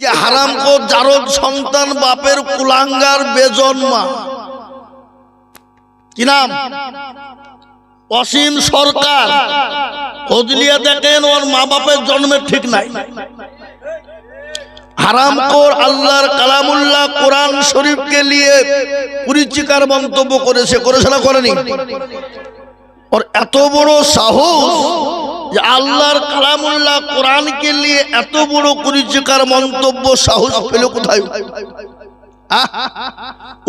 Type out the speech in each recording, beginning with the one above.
যে হারাম কো জারদ সন্তান বাপের কুলাঙ্গার বেজন্মা। কি নাম? অসীম সরকার। খোঁজলিয়া দেখেন ওর মা বাপের জন্মের ঠিক নাই। হারামখোর আল্লাহর কালামুল্লাহ কোরআন শরীফকে নিয়ে পরিচিকার মন্তব্য করেছে করেছে না করেনি? ওর এত বড় সাহস যে আল্লাহর কালামুল্লাহ কোরআনকে নিয়ে এত বড় কুরিচিকার মন্তব্য, সাহস পেল কোথায়?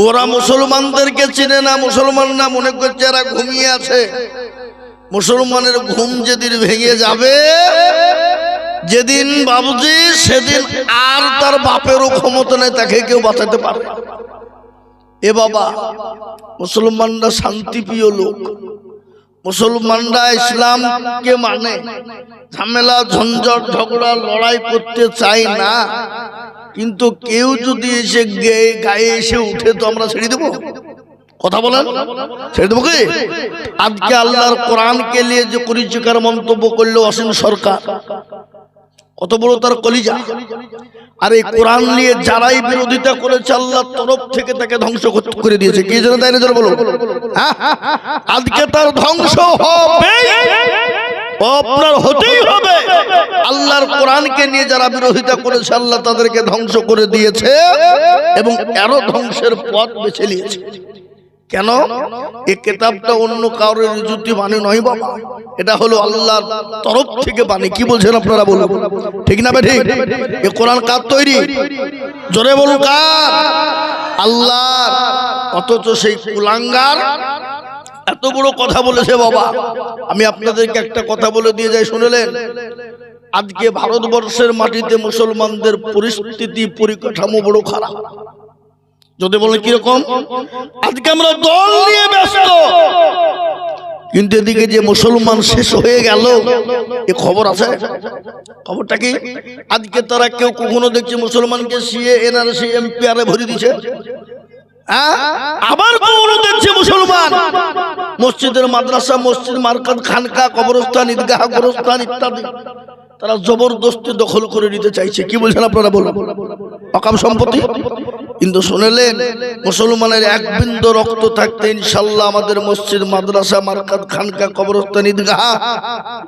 ওরা মুসলমানদেরকে চিনে না মুসলমানরা মনে করছে এরা ঘুমিয়ে আছে। মুসলমানের ঘুম যেদিন ভেঙে যাবে, যেদিন বাবুজি, সেদিন আর তার বাপেরও ক্ষমতা নেই, তাকে কেউ বাঁচাতে পারে। এ বাবা, মুসলমানরা শান্তিপ্রিয় লোক। মুসলমানরা ইসলামকে মানে। ঝামেলা, ঝঞ্ঝট, ঝগড়া, লড়াই করতে চাই না। কিন্তু কেউ যদি এসে গায়ে এসে উঠে তো আমরা ছেড়ে দেবো। কথা বলেন? ছেড়ে দেবো কি? আজকে আল্লাহর কোরআনকে নিয়ে যে পরিচিকার মন্তব্য করল অসীম সরকার কত বড় তার কলিজা। আর এই কোরআন নিয়ে যারাই বিরোধিতা করেছে, আল্লাহর তরফ থেকে তাকে ধ্বংস করে দিয়েছে। কি জন্য তাই না বলো? আজকে তার ধ্বংস হবে। আপনার হবে। আল্লাহর কোরআনকে নিয়ে যারা বিরোধিতা আল্লাহ তাদেরকে ধ্বংস করে দিয়েছে এবং এরও ধ্বংসের পথ বেছে নিয়েছে। কেন? এই কেতাবটা অন্য কারোর যুক্তি মানে নয় বাবা। এটা হলো আল্লাহর তরফ থেকে বাণী। কি বলছেন আপনারা বলুন? ঠিক না ঠিক এ কোরআন কার তৈরি? জোরে বলুন কার? আল্লাহর। অথচ সেই কুলাঙ্গার এত বড় কথা বলেছে বাবা। আমি আপনাদেরকে একটা কথা বলে দিয়ে যাই, শুনলেন? আজকে ভারতবর্ষের মাটিতে মুসলমানদের পরিস্থিতি, পরিকাঠামো বড় খারাপ। যদি বলে কীরকম? আজকে আমরা দল নিয়ে ব্যস্ত। কিন্তু এদিকে যে মুসলমান শেষ হয়ে গেল এ খবর আছে? খবরটা কি? আজকে তারা কেউ কখনো দেখছে মুসলমানকে সিএ এনআরসি এমপিআর ভরে দিছে। হ্যাঁ? আবার কখনো দেখছে মুসলমান। মসজিদের মাদ্রাসা মসজিদ মার্কাত খানকা কবরস্থান ঈদগাহ গোরস্থান ইত্যাদি। তারা জবরদস্তি দখল করে নিতে চাইছে। কি বলছেন আপনারা বলুন? অকাম সম্পত্তি? কিন্তু শুনেলেন, মুসলমানের এক বিন্দু রক্ত থাকতে ইনশাল্লাহ আমাদের মসজিদ, মাদ্রাসা মার্কাত খানকা, কবরস্থান, ঈদগাহ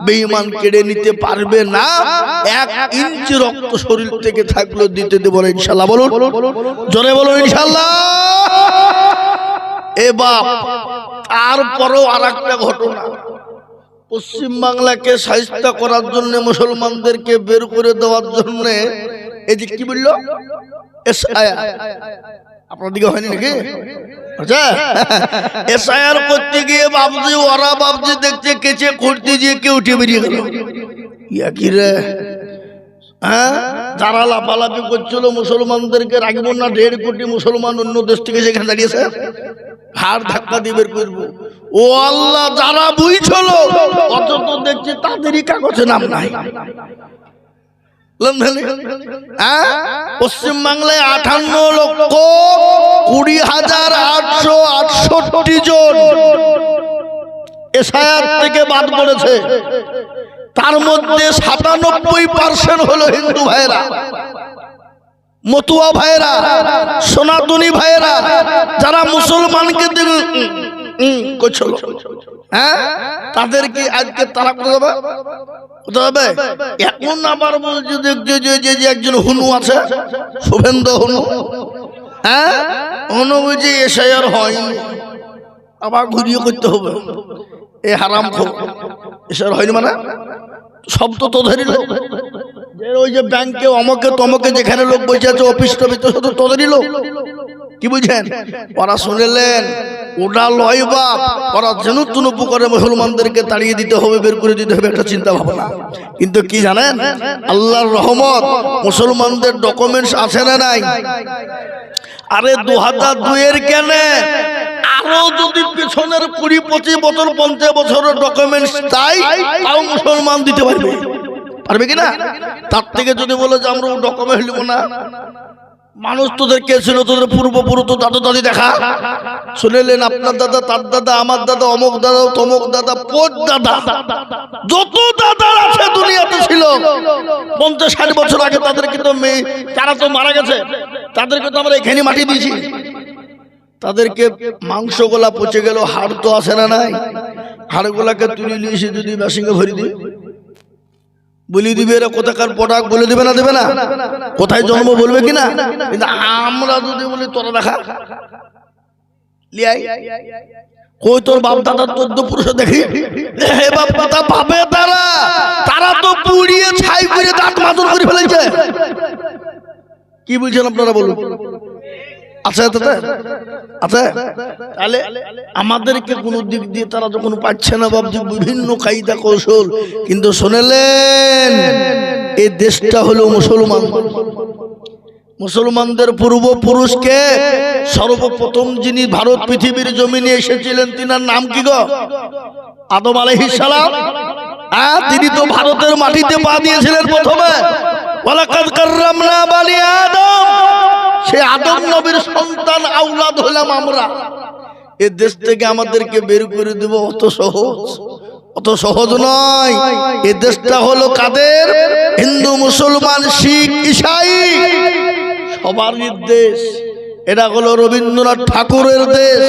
বেঈমান কেড়ে নিতে পারবে না। এক ইঞ্চি রক্ত শরীর থেকে থাকলেও দিতে দেবো না ইনশাল্লাহ। বলুন। জোরে বলুন ইনশাল্লাহ। এ বাপ, তারপরও আর একটা ঘটনা। পশ্চিম বাংলাকে সাহিত্য করার জন্য মুসলমানদেরকে বের করে দেওয়ার জন্য এই যে কি বলল? আপনার দিকে হয়নি নাকি? আচ্ছা। করতে গিয়ে ওরা কেচে গিয়ে কেউ উঠে বেরিয়ে ইয়া কি রে? হ্যাঁ? যারা লাফালাফি করছিল মুসলমানদেরকে রাখব না, দেড় কোটি মুসলমান অন্য দেশ থেকে সেখানে দাঁড়িয়েছে, হাড় ধাক্কা দিয়ে বের করব। ও আল্লাহ, যারা বুঝছিল অত দেখছি তাদেরই কাগজে নাম নাই। হ্যাঁ? পশ্চিম বাংলায় আঠান্ন লক্ষ কুড়ি হাজার আটশো আটষট্টি জন এসআইআর থেকে বাদ পড়েছে। তার মধ্যে সাতানব্বই পার্সেন্ট হলো হিন্দু ভাইরা মতুয়া ভাইরা সনাতনী ভাইরা যারা মুসলমানকে হ্যাঁ? আজকে তারা আবার দেখছে যে যে একজন হুনু আছে হ্যাঁ? হয়নি। আবার ঘুরিয়ে করতে হবে। এ হারাম খো এসআইআর হয়নি মানে? সব তো তোদেরই লোক। ওই যে ব্যাংকে অমকে তমকে যেখানে লোক বসে আছে, অফিস টফিস তো তোদেরই কি বুঝছেন ওরা শুনেলেন ওটা লয় বাপ, ওরা যেন তুনুপু করে মুসলমানদেরকে তাড়িয়ে দিতে হবে, বের করে দিতে হবে, একটা চিন্তা ভাবনা। কিন্তু কি জানেন? আল্লাহর রহমত, মুসলমানদের ডকুমেন্টস আছে না নাই। আরে দু হাজার দুইয়ের কেন? আরও যদি পিছনের কুড়ি, পঁচিশ বছর, পঞ্চাশ বছরের ডকুমেন্টস তাই তাও মুসলমান দিতে পারবে। পারবে কিনা তার থেকে যদি বলে যে আমরা ডকুমেন্ট নিব না, মানুষ তোদের কে ছিল? তোদের পূর্বপুরুষ তো দাদা দাদি দেখা। শুনেলেন আপনার দাদা, তার দাদা, আমার দাদা, অমুক দাদা, তমুক দাদা পোত দাদা। যত দাদা আছে দুনিয়াতে ছিল। পঞ্চাশ, ষাট বছর আগে তাদেরকে তো মেয়ে তারা তো মারা গেছে, তাদেরকে তো আমরা এখানে মাটি দিয়েছি। তাদেরকে মাংস গোলা পচে গেল হাড় তো আসে না নাই? হাড় গোলাকে তুলে নিয়ে এসে যদি মেশিনে ভরি দিই? বলি দিবে এরা কোথাকার প্রোডাক্ট বলে দিবে না দেবে না? কোথায় জন্ম বলবে কিনা? কিন্তু আমরা যদি বলি তোরা দেখা। লিয়াই কই তোর বাপ দাদা চোদ্দ পুরুষ দেখি? হে বাপ দাদা পাবে তারা। তারা তো পুড়িয়ে ছাই করে দাঁত মাদুর করে ফেলেছে। কি বলছেন আপনারা বলুন? আছে আছে? তাহলে আমাদেরকে কোন দিক দিয়ে তারা যখন পাচ্ছে না, ভাবছে বিভিন্ন কায়দা কৌশল। কিন্তু শুনেলেন এই দেশটা হলো মুসলমান। মুসলমানদের পূর্বপুরুষকে সর্বপ্রথম যিনি ভারত পৃথিবীর জমিনে এসেছিলেন, তিনার নাম কি গো? আদম আলাইহিস সালাম। হ্যাঁ তিনি তো ভারতের মাটিতে পা দিয়েছিলেন প্রথমে। ওয়ালাকাদ কাররামনা বানি আদম। সে আদম নবীর সন্তান আউলাদ হলাম আমরা। এ দেশ থেকে আমাদেরকে বের করে দেব, অত সহজ। অত সহজ নয়। এ দেশটা হলো কাদের? হিন্দু, মুসলমান, শিখ, ইসাই। সবার দেশ এটা হলো রবীন্দ্রনাথ ঠাকুরের দেশ।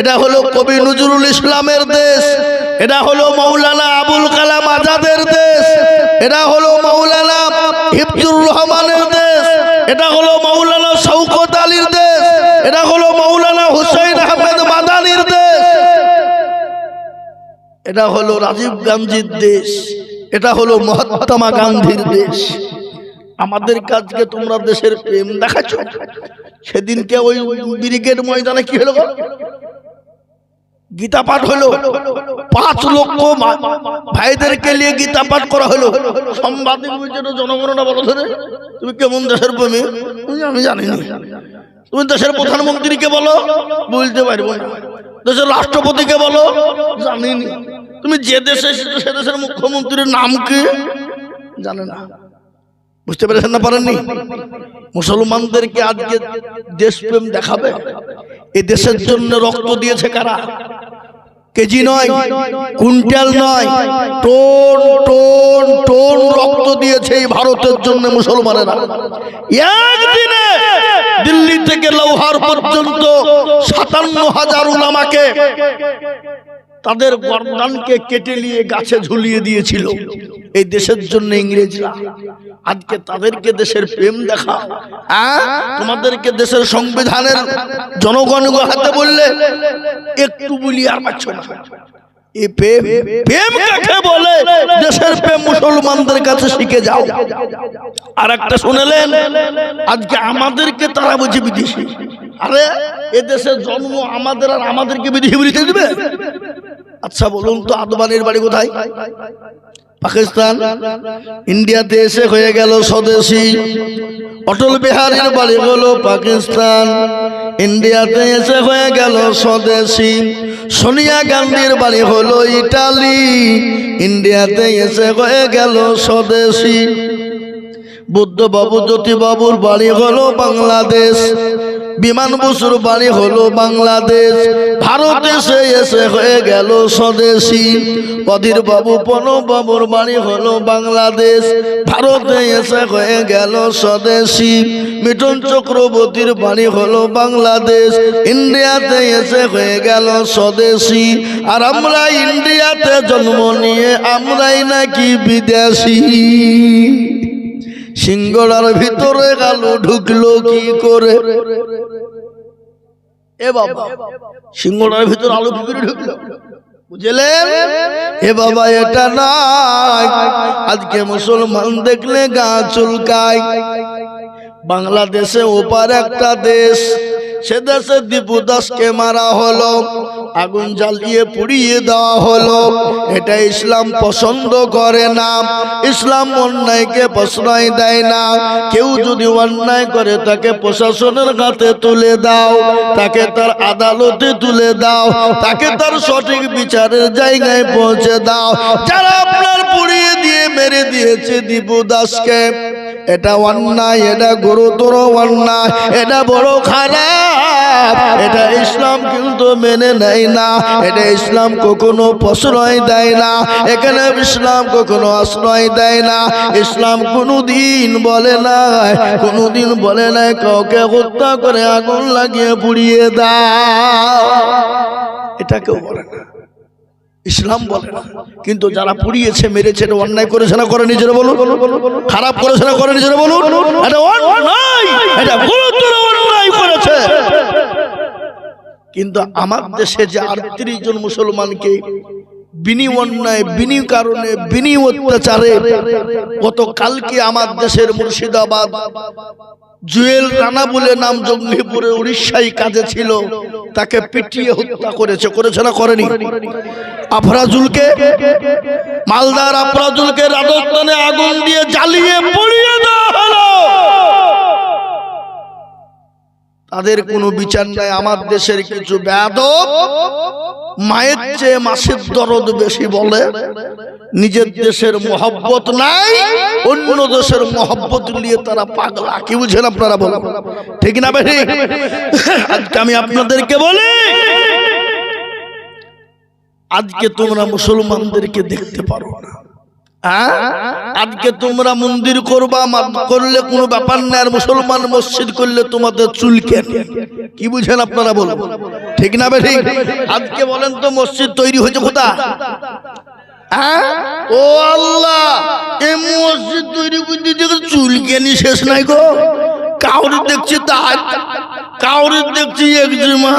এটা হলো কবি নজরুল ইসলামের দেশ। এটা হলো মৌলানা আবুল কালাম আজাদের দেশ। এটা হলো মৌলানা হিফজুর রহমানের এটা হলো মৌলানা শৌকত আলীর দেশ। এটা হলো মৌলানা হুসাইন আহমেদ মাদানির দেশ। এটা হলো রাজীব গান্ধীর দেশ। এটা হলো মহাত্মা গান্ধীর দেশ। আমাদের কাজকে তোমরা দেশের প্রেম দেখাচ্ছ। সেদিনকে ওই ব্রিগেড ময়দানে কি হলো? গীতা পাঠ হলো। পাঁচ লক্ষ ভাইদেরকে নিয়ে গীতা পাঠ করা হলো। সম্বাদে জনগণনা বলো ধরে তুমি কেমন দেশের প্রেমী? আমি জানি না। তুমি দেশের প্রধানমন্ত্রীকে বলো, বলতে পারব দেশের রাষ্ট্রপতিকে বলো, জানি না। তুমি যে দেশে সে দেশের মুখ্যমন্ত্রীর নাম কি? জানে না। বুঝতে পেরেছেন না পারেননি? মুসলমানদেরকে আজকে দেশপ্রেম দেখাবে। এ দেশের জন্য রক্ত দিয়েছে কারা? কেজি নয়, কুইন্টাল নয়, টোন টোন টোন রক্ত দিয়েছে এই ভারতের জন্য মুসলমানেরা। একদিনে দিল্লি থেকে লৌহার পর্যন্ত সাতান্ন হাজার উলামাকে তাদের গর্দানকে কেটে নিয়ে গাছে ঝুলিয়ে দিয়েছিল। এই দেশের জন্য ইংরেজরা, আজকে তাদেরকে দেশের প্রেম দেখা। তোমাদেরকে দেশের সংবিধানের জনগণ হাতে বললে, একটু বলি আর পাচ্ছ বলে? দেশের প্রেম মুসলমানদের কাছে শিখে আর একটা শুনেলেন, আজকে আমাদেরকে তারা বুঝে বিদেশি আরে, এ দেশের জন্ম আমাদের আর আমাদেরকে বিদেশি বলিতে দিবে? আচ্ছা বলুন তো আদবানির বাড়ি কোথায়? পাকিস্তান? ইন্ডিয়াতে এসে হয়ে গেল স্বদেশী। অটল বিহারীর বাড়ি হলো পাকিস্তান। ইন্ডিয়াতে এসে হয়ে গেল স্বদেশী। সোনিয়া গান্ধীর বাড়ি হলো ইটালি। ইন্ডিয়াতে এসে হয়ে গেল স্বদেশী। বুদ্ধ বাবু জ্যোতি বাড়ি হলো বাংলাদেশ। বিমান বসুর বাড়ি হলো বাংলাদেশ। ভারত এসে এসে হয়ে গেল স্বদেশী। অধীর বাবু বাবুর বাড়ি হলো বাংলাদেশ। ভারতে এসে হয়ে গেল স্বদেশী। মিঠুন চক্রবর্তীর বাড়ি হলো বাংলাদেশ। ইন্ডিয়াতে এসে হয়ে গেল স্বদেশী। আর আমরা ইন্ডিয়াতে জন্ম নিয়ে আমরাই নাকি বিদেশি। সিঙ্গড়ার ভিতরে আলু ঢুকলো কি করে? এ বাবা সিঙ্গড়ার ভিতরে আলু কি ঢুকলো? বুঝলেন? এ বাবা, এটা নাই। আজকে মুসলমান দেখলে গা চুলকায়। বাংলাদেশে ওপার একটা দেশ সে দেশে দীপু দাসকে মারা হলো, আগুন জ্বালিয়ে পুড়িয়ে দেওয়া হলো। এটা ইসলাম পছন্দ করে না। ইসলাম অন্যায়কে প্রশ্রয় দেয় না। কেউ যদি অন্যায় করে তাকে প্রশাসনের হাতে তুলে দাও, তাকে তার আদালতে তুলে দাও, তাকে তার সঠিক বিচারের জায়গায় পৌঁছে দাও। যারা আপনার পুড়িয়ে দিয়ে মেরে দিয়েছে দীপু দাসকে, এটা অন্যায়, এটা গুরুতর অন্যায়, এটা বড় খারাপ। এটা ইসলাম কিন্তু মেনে নেয় না। এটা ইসলাম কখনো প্রশ্রয় দেয় না। এখানে ইসলাম কখনো আশ্রয় দেয় না। ইসলাম কোনোদিন বলে না, কোনোদিন বলে নাই কাউকে হত্যা করে আগুন লাগিয়ে পুড়িয়ে দা এটা কেউ বলে না। ইসলাম বলে কিন্তু যারা পুড়িয়েছে, মেরেছে, এটা অন্যায় করেছে না করে নিজেরা বলুন? খারাপ করেছে না করে নিজেরা বলুন? অন্যায়। করেছে। কিন্তু আমার দেশে যে আটত্রিশ জন মুসলমানকে বিনি অন্যায়, বিনি কারণে, বিনি অত্যাচারে গত কালকে আমার দেশের মুর্শিদাবাদ জুয়েল রানা বলে নাম জঙ্গিপুরে উড়িষ্যায় কাজে ছিল। তাকে পিটিয়ে হত্যা করেছে। করেছে না করেনি? আফরাজুলকে? মালদার আফরাজুলকে রাজস্থানে আগুন দিয়ে জ্বালিয়ে পুড়িয়ে দেওয়া হলো। তাদের কোনো বিচার নাই আমার দেশের কিছু বেদব মায়ের চেয়ে মাসের দরদ বেশি বলে নিজের দেশের মোহব্বত নাই অন্য দেশের মোহব্বত নিয়ে তারা পাগলা। কি বুঝেন আপনারা বলেন? ঠিক না বেশি আজকে আমি আপনাদেরকে বলি আজকে তোমরা মুসলমানদেরকে দেখতে পারো না? আজকে তোমরা মন্দির করবা করলে কোনো ব্যাপার না আর মুসলমান মসজিদ করলে তোমাদের চুলকে কি বুঝেন আপনারা বলুন ঠিক না বেঠিক? আজকে বলেন তো মসজিদ তৈরি হয়েছে কোথা হ্যাঁ? ও আল্লাহ এই মসজিদ তৈরি করতে দেখে চুলকেনি শেষ নাই গো। কাউরি দেখছি তার কাউরি দেখছি একজিমা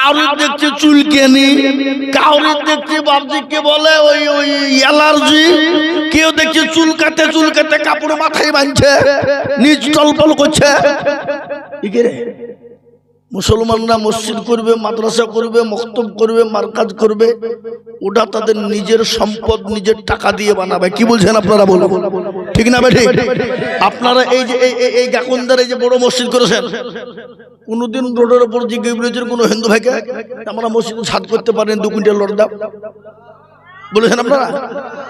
কাউরি দেখছি চুলকেনি কাউরি দেখছি বাবজিকে বলে ওই ওই অ্যালার্জি কেউ দেখছি চুলকাতে চুলকাতে কাপড় মাথায় বাঁধছে নিজ টলপল করছে। কি রে? মুসলমানরা মসজিদ করবে, মাদ্রাসা করবে, মক্তব করবে, মার্কাজ করবে, ওটা তাদের নিজের সম্পদ, নিজের টাকা দিয়ে বানাবে। কি বলছেন আপনারা বলুন? ঠিক না ভাই আপনারা এই যে, এই- গাকুন্দার যে বড় মসজিদ করেছেন, কোনোদিন রোডের উপর জিজ্ঞেস করেছেন কোনো হিন্দু ভাইকে আমরা মসজিদ ছাদ করতে পারেন, দু কুইন্টাল লড় দাও। বলেছেন আপনারা?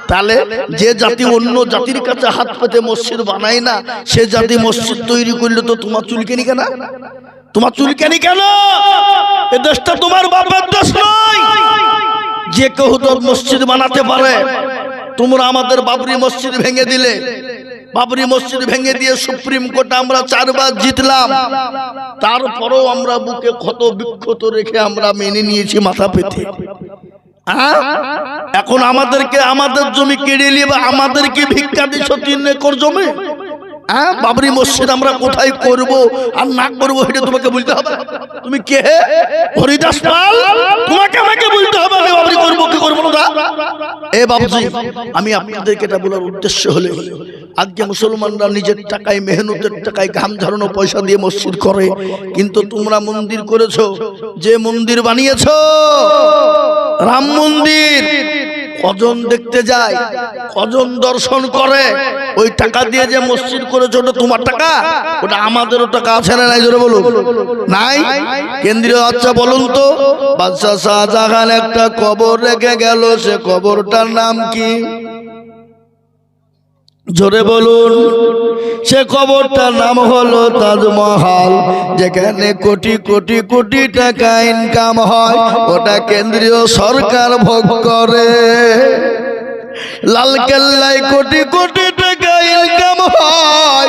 তাহলে যে জাতি অন্য জাতির কাছে হাত পেতে মসজিদ বানায় না, সে জাতি মসজিদ তৈরি করলে তো তোমার চুলকেনি কেন? তোমার চুলকেনি কেন? এ দেশটা তোমার বাবার দেশ নয়। যে কেউ তো মসজিদ বানাতে পারে, তোমরা আমাদের বাবরি মসজিদ ভেঙে দিলে। বাবরি মসজিদ ভেঙে দিয়ে সুপ্রিম কোর্টে আমরা চারবার জিতলাম। তারপরেও আমরা বুকে ক্ষত বিক্ষত রেখে আমরা মেনে নিয়েছি মাথা পেতে? এখন আমাদেরকে আমাদের জমি কেড়ে নিয়ে বা আমাদেরকে ভিক্ষা দিচ্ছ তিন একর জমি? হ্যাঁ? বাবরি মসজিদ আমরা কোথায় করব? আর না করব এটা তোমাকে বলতে হবে। তুমি কে? হে? হরিদাস পাল? তোমাকে আমাকে বলতে হবে আমি বাবরি করব কি করব না এ বাবুজি আমি আপনাদেরকে এটা বলার উদ্দেশ্য হলে আজকে মুসলমানরা নিজের টাকায় মেহনতের টাকায় ঘাম ঝরানো পয়সা দিয়ে মসজিদ করে। কিন্তু তোমরা মন্দির করেছ যে মন্দির বানিয়েছো রাম মন্দির। কজন দেখতে যায় কজন দর্শন করে ওই টাকা দিয়ে যে মসজিদ করেছে ওটা তোমার টাকা? ওটা আমাদেরও টাকা আছে না নাই? জোরে বলুন। নাই? কেন্দ্রীয় আচ্ছা বলুন তো। বাদশাহ শাহজাহান একটা কবর রেখে গেল, সে কবরটার নাম কি? জোরে বলুন। সে কবরটার নাম হলো তাজমহল, যেখানে কোটি কোটি কোটি টাকা ইনকাম হয়। ওটা কেন্দ্রীয় সরকার ভোগ করে। লাল কেল্লায় কোটি কোটি টাকা ইনকাম হয়।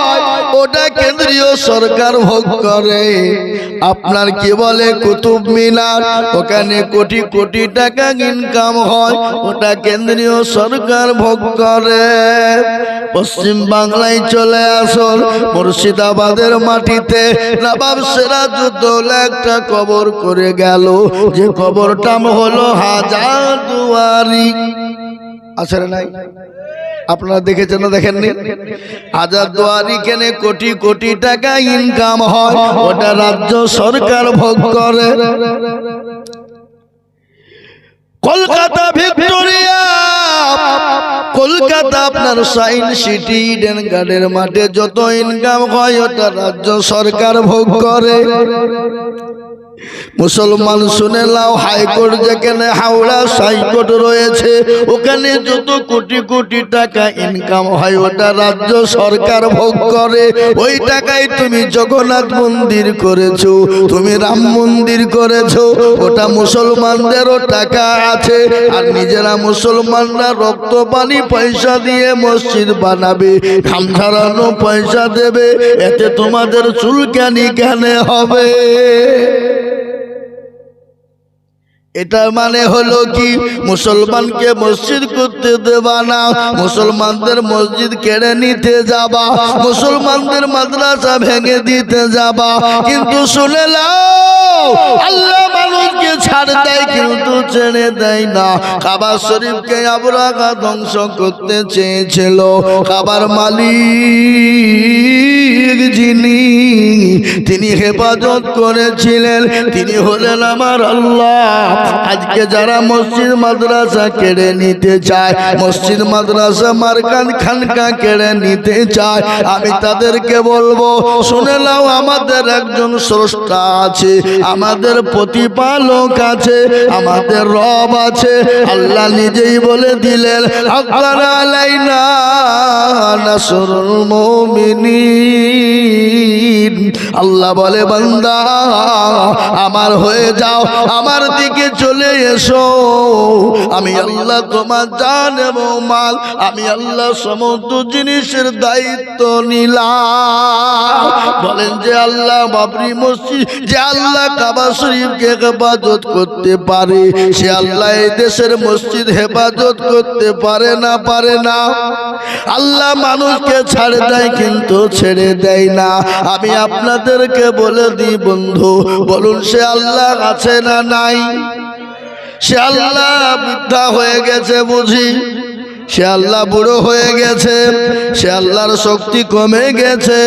ওটা কেন্দ্রীয় সরকার ভোগ করে। আপনার কি বলে কুতুব মিনার? ওখানে কোটি কোটি টাকা ইনকাম হয়। ওটা কেন্দ্রীয় সরকার ভোগ করে। পশ্চিম বাংলায় চলে আসল মুর্শিদাবাদের মাটিতে নবাব সিরাজউদ্দৌলা একটা কবর করে গেল। যে কবরটা হলো হাজার দুয়ারি। আছে নাই? আপনারা দেখেছেন না দেখেননি? হাজার দুয়ারি কেনে কোটি কোটি টাকা ইনকাম হয়। ওটা রাজ্য সরকার ভোগ করে। কলকাতা ভিক্টোরিয়া, কলকাতা আপনার সাইন সিটি, ইডেন গার্ডের মাঠে যত ইনকাম হয়, ওটা রাজ্য সরকার ভোগ করে। মুসলমান শুনে লাও হাইকোর্ট যেখানে হাওড়া সাইকোর্ট রয়েছে, ওখানে যত কোটি কোটি টাকা ইনকাম হয়, ওটা রাজ্য সরকার ভোগ করে। ওই টাকায় তুমি জগন্নাথ মন্দির করেছ, তুমি রাম মন্দির করেছ, ওটা মুসলমানদেরও টাকা আছে, আর নিজেরা মুসলমানরা রক্ত পানি পয়সা দিয়ে মসজিদ বানাবে খাম ঝাড়ানো পয়সা দেবে, এতে তোমাদের চুলকানি কেন হবে? এটার মানে হলো কি? মুসলমানকে মসজিদ করতে দেবা না। মুসলমানদের মসজিদ কেড়ে নিতে যাবা। মুসলমানদের মাদ্রাসা ভেঙে দিতে যাবা। কিন্তু শুনে আল্লাহ মানুষকে ছাড় দেয় কিন্তু ছেড়ে দেয় না। কাবা শরীফকে আবরাকা ধ্বংস করতে চেয়েছিল। কাবার মালিক যিনি, তিনি হেফাজত করেছিলেন। তিনি হলেন আমার আল্লাহ। আজকে যারা মসজিদ মাদ্রাসা কেড়ে নিতে চায়, মসজিদ মাদ্রাসা মার্কান খানকা কেড়ে নিতে চায়, আমি তাদেরকে বলব, শুনে নাও, আমাদের একজন স্রষ্টা আছে, আমাদের প্রতিপালক আছে, আমাদের রব আছে। আল্লাহ নিজেই বলে দিলেন আলাইনা নাসরুল মুমিনিন। আল্লাহ বলে, বান্দা, আমার হয়ে যাও, আমার দিকে চলে এসো। আমি আল্লাহ তোমার জান এবং মাল, আমি আল্লাহ সমস্ত জিনিসের দায়িত্ব নিলাম। বলেন যে আল্লাহ বাবরি মসজিদ, যে আল্লাহ কাবা শরীফকে হেফাজত করতে পারে, সে আল্লাহ এই দেশের মসজিদ হেফাজত করতে পারে না পারে না। আল্লাহ মানুষকে ছাড়ে দেয় কিন্তু ছেড়ে দেয় না। আমি আপনাদেরকে বলে দিই বন্ধু, বলুন সে আল্লাহ আছে না নাই? সে আল্লাহ বৃদ্ধা হয়ে গেছে বুঝি। সে আল্লাহ বুড়ো হয়ে গেছে। সে আল্লাহর শক্তি কমে গেছে।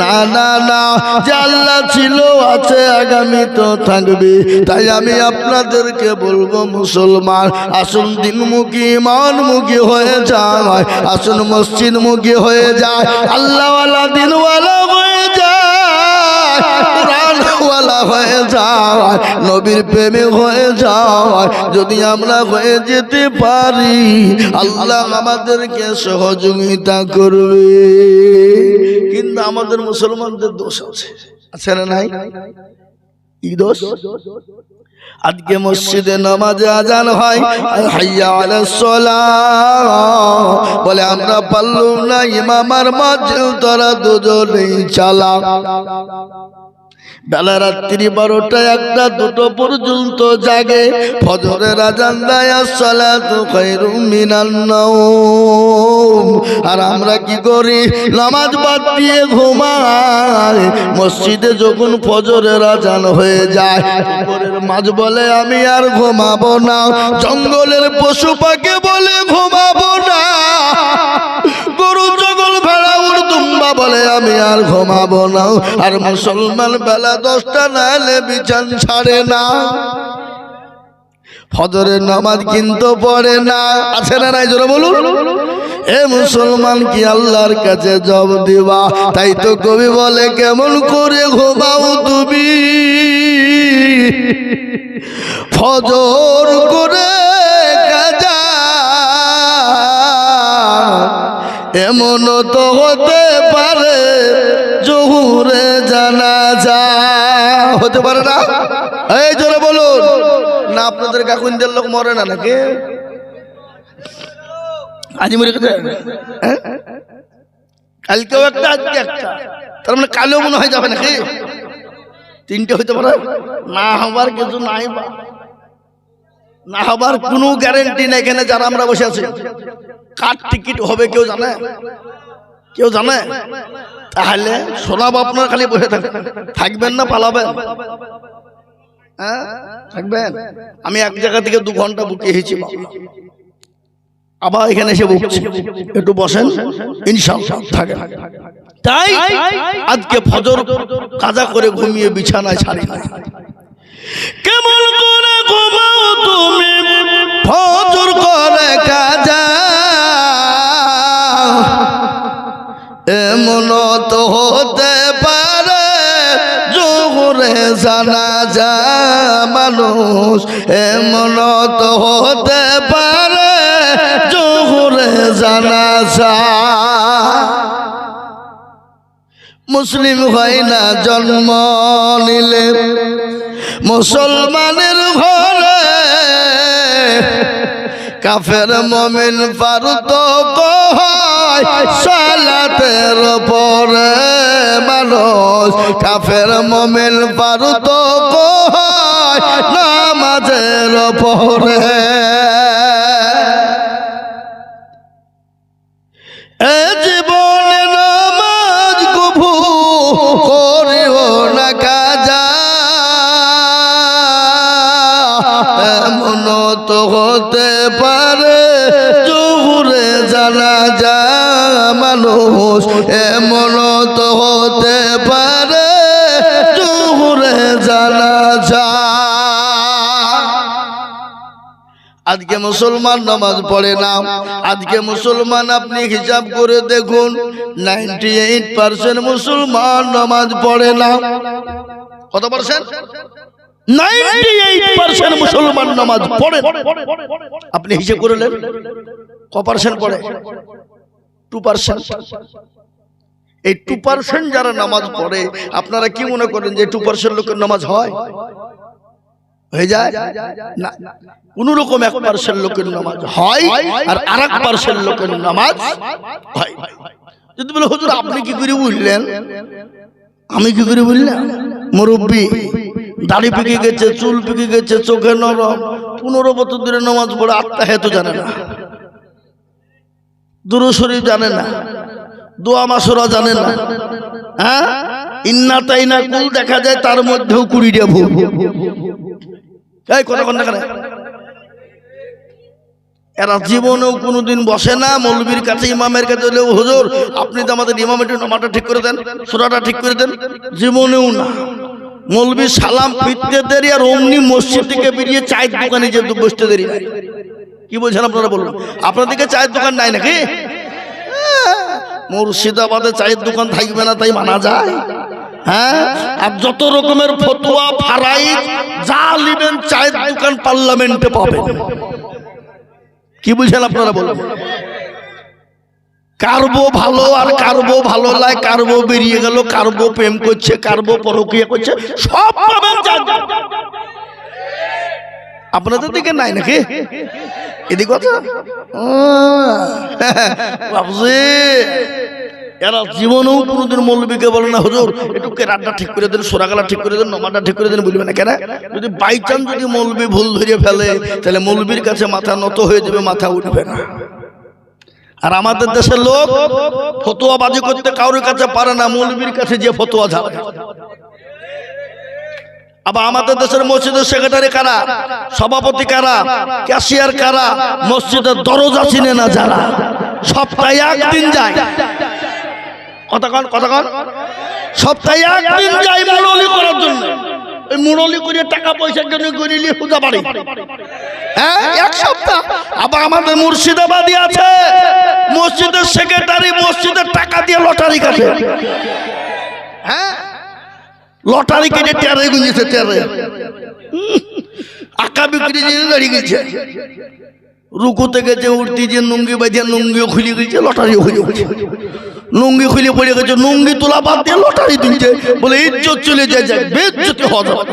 না না না, যে আল্লাহ ছিল, আছে, আগামী তো থাকবে। তাই আমি আপনাদেরকে বলব, মুসলমান, আসুন দিনমুখী মানমুখী হয়ে যায়। আসুন মসজিদ মুখী হয়ে যায়। আল্লাহওয়ালা দিনওয়ালা হয়ে যায়। হয়ে যায় নবীর প্রেমে হয়ে যায় যদি আমরা হয়ে যেতে পারি, আল্লাহ আমাদেরকে সহযোগিতা করবে। কিন্তু আমাদের মুসলমানদের দোষ আছে। আছে না নাই? আজকে মসজিদে নামাজে আজান হয় বলে, আমরা পারলুম না ইমামার মাঝে তোরা দুজনেই চালা। বেলা রাত্রি বারোটা একটা, দুটো পর্যন্ত জাগে। ফজরের আজান দেয়, আসসালাতু খায়রুম মিনান আর আমরা কি করি? নামাজ বাদ দিয়ে ঘুমাই। মসজিদে যখন ফজরের আজান হয়ে যায় মাঝ বলে, আমি আর ঘুমাবো না। জঙ্গলের পশু পাখি বলে, ঘুমাবো না। বলে, আমি আর ঘুমাবো না। আর মুসলমান বেলা দশটা না এলে বিছান ছাড়ে না। ফজরের নামাজ কিন্তু পড়ে না। আছে না নাই? জোরে বলুন। এ মুসলমান কি আল্লাহর কাছে জব দিবা? তাই তো কবি বলে, কেমন করে ঘুমাও তুমি? ফজর করে এমন তো হতে পারে, জহুরে জানা যা হতে পারে না? এই জোরে বলুন। না, আপনাদের কাকুনদের লোক মরে না নাকি? আজ মরে হ্যাঁ? কালকেও একটা, আজকে একটা। তার মানে কালেও মনে হয় যাবে নাকি? তিনটে হইতে পারে? না হবার কিছু নাই না হবার কোনো গ্যারেন্টি নেই এখানে যারা আমরা বসে আছি। কার টিকিট হবে কেউ জানে? কেউ জানে? তাহলে শোনাব আপনার খালি বসে থাকবেন থাকবেন না পালাবেন? হ্যাঁ? থাকবেন? আমি এক জায়গা থেকে দু ঘণ্টা বুকে হেছি আবার এখানে এসে বুকছি। একটু বসেন। ইনশাল্লাহ থাকে তাই আজকে ফজর কাজা করে ঘুমিয়ে বিছানায় ছাড়ি। কেমন করে ঘুমাও তুমি ফজর করে এমন তো হতে পারে, জোহরে জানা যা মানুষ। এমন তো হতে পারে, জোহরে জানা যা মুসলিম হয় না জন্ম নিলে। মুসলমানের ঘরে কাফের মমিন পারুত কয় সালাতের পরে মানুষ। কাফের মমিন পারুত কয় নামাজের পরে হতে পারে, জুহুরে জানা যা মানুষ এমন তো হতে পারে, জুহুরে জানা যা আজকে মুসলমান নামাজ পড়ে না। আজকে মুসলমান আপনি হিসাব করে দেখুন নাইনটি এইট পার্সেন্ট মুসলমান নামাজ পড়ে না। কত পার্সেন্ট মুসলমান নামাজ পড়ে আপনি হিসেব করে নেন। ক পার্সেন্ট পড়ে। Two percent. এই টু পার্সেন্ট যারা নামাজ পড়ে আপনারা কি মনে করেন যে টু পার্সেন্ট লোকের নামাজ হয়? হয়ে যায়? না। কোন রকম এক পার্সেন্ট লোকের নামাজ হয় আর আর এক পার্সেন্ট লোকের নামাজ হয়। যদি বলে হুজুর আপনি কি করে বুঝলেন? আমি কি করে বুঝলাম? মুরব্বী দাড়ি পেকে গেছে চুল পেকে গেছে চোখে নরম। পনেরো বছর ধরে নামাজ পড়ে আত্মা হেতু জানে না। দুরু শরীফ জানে না। দোয়া মাসুরা জানে না। হ্যাঁ? ইন্না তাইনা কুল দেখা যায় তার মধ্যেও কুড়িটা ভুল। এই এরা জীবনেও কোনোদিন বসে না মৌলবীর কাছে ইমামের কাছে হলেও হুজুর আপনি তো আমাদের ইমামের নামাটা ঠিক করে দেন সুরাটা ঠিক করে দেন। জীবনেও না। মৌলবী সালাম ফিরতে দেরি আর অমনি মসজিদ থেকে বেরিয়ে চায়ের দোকানে যে বসতে দেরি। কি বলছেন আপনারা বলুন? আপনাদেরকে চায়ের দোকান নাই নাকি? মুর্শিদাবাদে চায়ের দোকান থাকবে না, তাই মানা যায়। হ্যাঁ? আর যত রকমের ফতুয়া ফারাই যা লিবেন চায়ের দোকান পার্লামেন্টে পাবেন। কি বুঝেন আপনারা বলুন? কারবো ভালো আর কারবো ভালো লাগে কারবো বেরিয়ে গেল, কারবো প্রেম করছে, কারবো পরকিয়া করছে। সব পাবেন আপনাদের দিকে নাই নাকি? এদিক কথা। বাবুজি এরা জীবনেও কোনোদিন মৌলবীকে বলে না, হুজুর, একটু কেরাটটা ঠিক করে দেন সোরাগালা ঠিক করে দেন, নমাটা ঠিক করে দেন, বলবে না কেন যদি বাই চান্স যদি মৌলবী ভুল ধরে ফেলে, তাহলে মৌলবীর কাছে মাথা নত হয়ে যাবে, মাথা উঠবে না। আর আমাদের দেশের লোক ফতোয়া বাজি করতে কারোর কাছে পারে না মৌলবীর কাছে যে ফতুয়া ঝাড়ে আবার আমাদের দেশের মসজিদের সেক্রেটারি কারা? সভাপতি কারা? ক্যাশিয়ার কারা? মসজিদের দরজা চিনে না যারা। সপ্তাহে একদিন যায়। কতক্ষণ কতক্ষণ সপ্তাহে একদিন যায় মুরলি করার জন্য। ওই করে টাকা পয়সা জন্য গরিলি পূজা বাড়ি। হ্যাঁ এক সপ্তাহ। আবার আমাদের মুর্শিদাবাদী আছে। মসজিদের সেক্রেটারি মসজিদের টাকা দিয়ে লটারি কাটে। হ্যাঁ? লটারি কেটে টেরে গুঁজেছে টেরে আঁকা বিক্রি দাঁড়িয়ে গেছে। রুকুতে যে উঠতে যে নুঙ্গি বাজে নুঙ্গিও খুলে গেছে লটারিও খুলে গেছে। নুঙ্গি খুলে পড়ে গেছে, নুঙ্গি তোলা বাদ দিয়ে লটারি দিচ্ছে বলে ইজ্জত চলে যায় যায় বেজ্জতি হওয়া যাবে।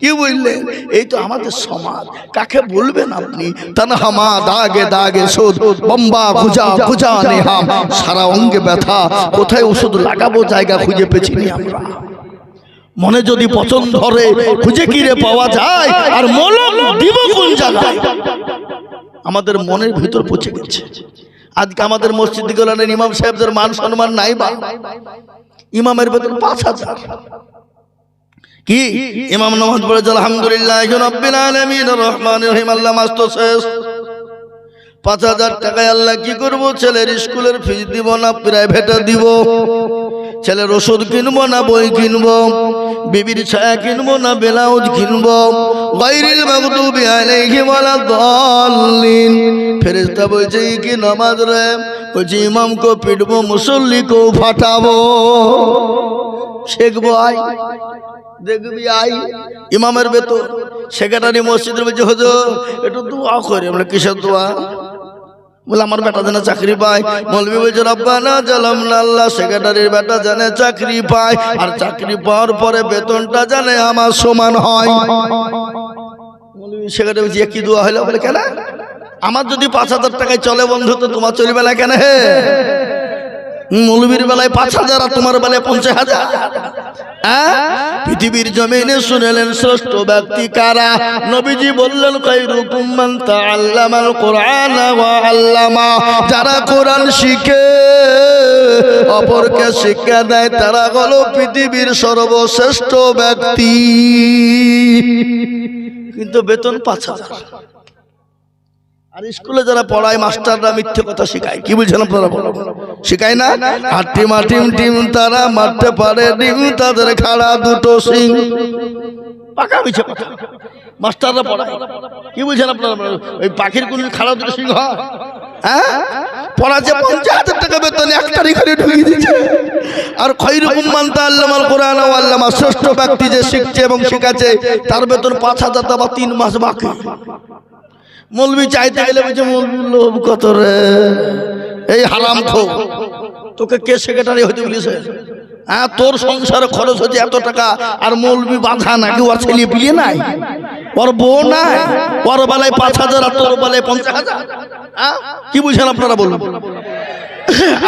কি বললেন? এই তো আমাদের সমাজ। কাকে বলবেন আপনি? তানহামা, দাগে দাগে শোধ, বম্বা খুঁজা খুঁজা নেহাম সারা অঙ্গে ব্যথা, কোথায় ওষুধ লাগাবো, জায়গা খুঁজে পেছিনি আমরা। মনে যদি পছন্দ ধরে খুঁজে কিরে পাওয়া যায়? আর মলম দিব কোন জায়গায়? আমাদের মনের ভিতর পচে গেছে। আজকে আমাদের মসজিদ গোলানের ইমাম সাহেবদের মান সম্মান নাই বা। ইমামের বেতন পাঁচ হাজার কি? ইমাম নমাজ পড়েছে আলহামদুলিল্লাহ রহমান রহিম আল্লাহ মাস্ত শেষ। পাঁচ হাজার টাকায় আল্লাহ কি করব? ছেলের স্কুলের ফিস দিব না প্রাইভেটে দিব। ছেলের ওষুধ কিনবো না, বই কিনবো। বিবির ছায়া কিনবো না, ব্লাউজ কিনবো। গায়রিল মাগদুবি আলাইহিম ওয়ালা দাল্লিন। ফেরেশতা বলছে, "এই কি নামাজ রে? বলছে ইমামকে পিটবো মুসল্লিকেও ফাটাবো। শেখবো, আই। দেখবি, আই। ইমামের বেতন সেক্রেটারি মসজিদের বলছে, হুজুর, একটু দোয়া করে, আমরা কিসের দোয়া? বলে, আমার বেটা জানে চাকরি পায়। মলবি বলছে, রব্বানা জালাম আল্লাহ, সেক্রেটারির বেটা জানে চাকরি পায়। আর চাকরি পাওয়ার পরে বেতনটা জানে আমার সমান হয়। মৌলবী সেক্রেটারি বলছে কি দোয়া হলো? বলে, কেন? আমার যদি পাঁচ হাজার টাকায় চলে বন্ধু, তো তোমার চলবে না কেন হে? মৌলবীর বেলায় পাঁচ হাজার আর তোমার বেলায় পঞ্চাশ হাজার। হ্যাঁ? পৃথিবীর জমিনে শুনেলেন শ্রেষ্ঠ ব্যক্তি কারা? নবীজি বললেন, খায়রুকুম মান তাআল্লামাল কোরআন আল্লামা। যারা কোরআন শিখে, অপরকে শিক্ষা দেয়, তারা হলো পৃথিবীর সর্বশ্রেষ্ঠ ব্যক্তি। কিন্তু বেতন পাঁচ হাজার। আর স্কুলে যারা পড়ায়, মাস্টাররা মিথ্যে কথা শেখায়। কি বলছেন আপনারা বলো শেখায় না? হাট্টি মাটিম টিম তারা মারতে পারে ডিম, তাদের খাড়া দুটো সিং পাকা মিছে কথা। মাস্টাররা পড়ায়। কি বলছেন আপনারা? ওই পাখির কোন খাড়া দুটো সিং হয়? হ্যাঁ? পড়াচ্ছে পঞ্চাশ হাজার টাকা বেতন এক তারিখে ঢুকিয়ে দিচ্ছে আর খৈরুকুম মানতা আল্লামাল কোরআন ও আল্লামা শ্রেষ্ঠ ব্যক্তি যে শিখছে এবং শেখাচ্ছে, তার বেতন পাঁচ হাজার টাকা তিন মাস বাকি। মৌলবি চাইতে গেলে বলছে মৌলবি লোভ কত রে? এই হারাম খো তোকে কে সেক্রেটারি হতে বলেছে? হ্যাঁ তোর সংসারে খরচ হচ্ছে এত টাকা আর মৌলবি বাঁধা নাকি ওর ছেলে পিলিয়ে নাই? ওর বউ নাই? ওর বেলায় পাঁচ হাজার আর তোর বেলায় পঞ্চাশ হাজার? হ্যাঁ? কি বুঝেন আপনারা বলুন?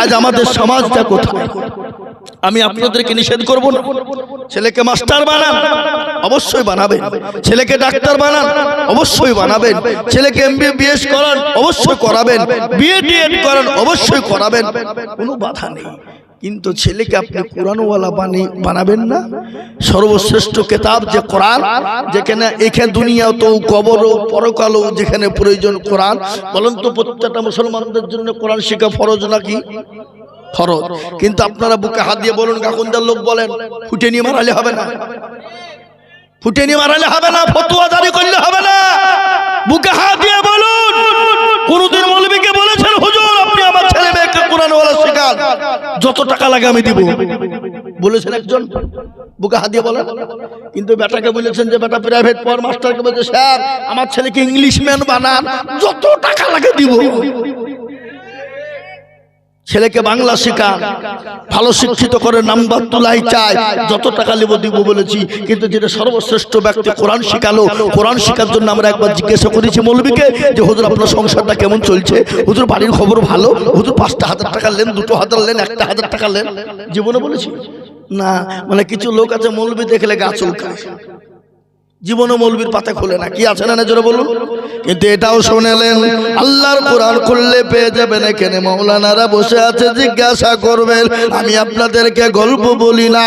আজ আমাদের সমাজটা কোথায়? আমি আপনাদেরকে নিষেধ করব না। ছেলেকে মাস্টার বানান, অবশ্যই বানাবেন। ছেলেকে ডাক্তার বানান, অবশ্যই বানাবেন। ছেলেকে এমবিবিএস করান, অবশ্যই করাবেন। বিএ করান, অবশ্যই করাবেন। কোনো বাধা নেই। কিন্তু ছেলেকে আপনি কোরআনওয়ালা বানি, বানাবেন না। সর্বশ্রেষ্ঠ কেতাব যে কোরআন, যেখানে, এখানে দুনিয়াতেও কবরও, পরকালও যেখানে প্রয়োজন কোরআন। বলেন তো, প্রত্যেকটা মুসলমানদের জন্য কোরআন শেখা ফরজ নাকি? ফরজ। কিন্তু আপনারা বুকে হাত দিয়ে বলুন, কাকুনদার লোক বলেন ফুটে নিয়ে মারালে হবে না। ফুটে নিয়ে মারালে হবে না, ফতুয়া জারি করলে হবে না। বুকে হাত দিয়ে বলুন, কোনদিন মৌলবীকে বলেছেন, হুজুর, আপনি আমার ছেলে মেয়েকে কোরআন ওয়ালা শেখান। যত টাকা লাগে আমি দিব। বলেছেন একজন। বুকে হাত দিয়ে বলেন। কিন্তু বেটাকে বলেছেন যে, বেটা প্রাইভেট পর মাস্টারকে বলছে, স্যার, আমার ছেলেকে ইংলিশ ম্যান বানান, যত টাকা লাগে দিব। ছেলেকে বাংলা শেখান ভালো শিক্ষিত করে নাম্বার তোলাই চাই যত টাকা নেব দিব বলেছি, কিন্তু যেটা সর্বশ্রেষ্ঠ ব্যক্তি কোরআন শিখালো, কোরআন শেখার জন্য আমরা একবার জিজ্ঞাসা করেছি মৌলবীকে যে, হুজুর, আপনার সংসারটা কেমন চলছে? হুজুর, বাড়ির খবর ভালো? হুজুর, পাঁচটা হাজার টাকা লেন, দুটো হাজার লেন, একটা হাজার টাকা লেন? জীবনে বলেছি, না মানে কিছু লোক আছে মৌলবী দেখলে গা চুলকায়। জীবনে মৌলবীর পাতা খোলে না, কি আছে না, জোরে বলুন। কিন্তু এটাও শুনেলেন, আল্লাহর কোরআন খুললে পেয়ে যাবেন এখানে মৌলানারা বসে আছে, জিজ্ঞাসা করবেন, আমি আপনাদেরকে গল্প বলি না।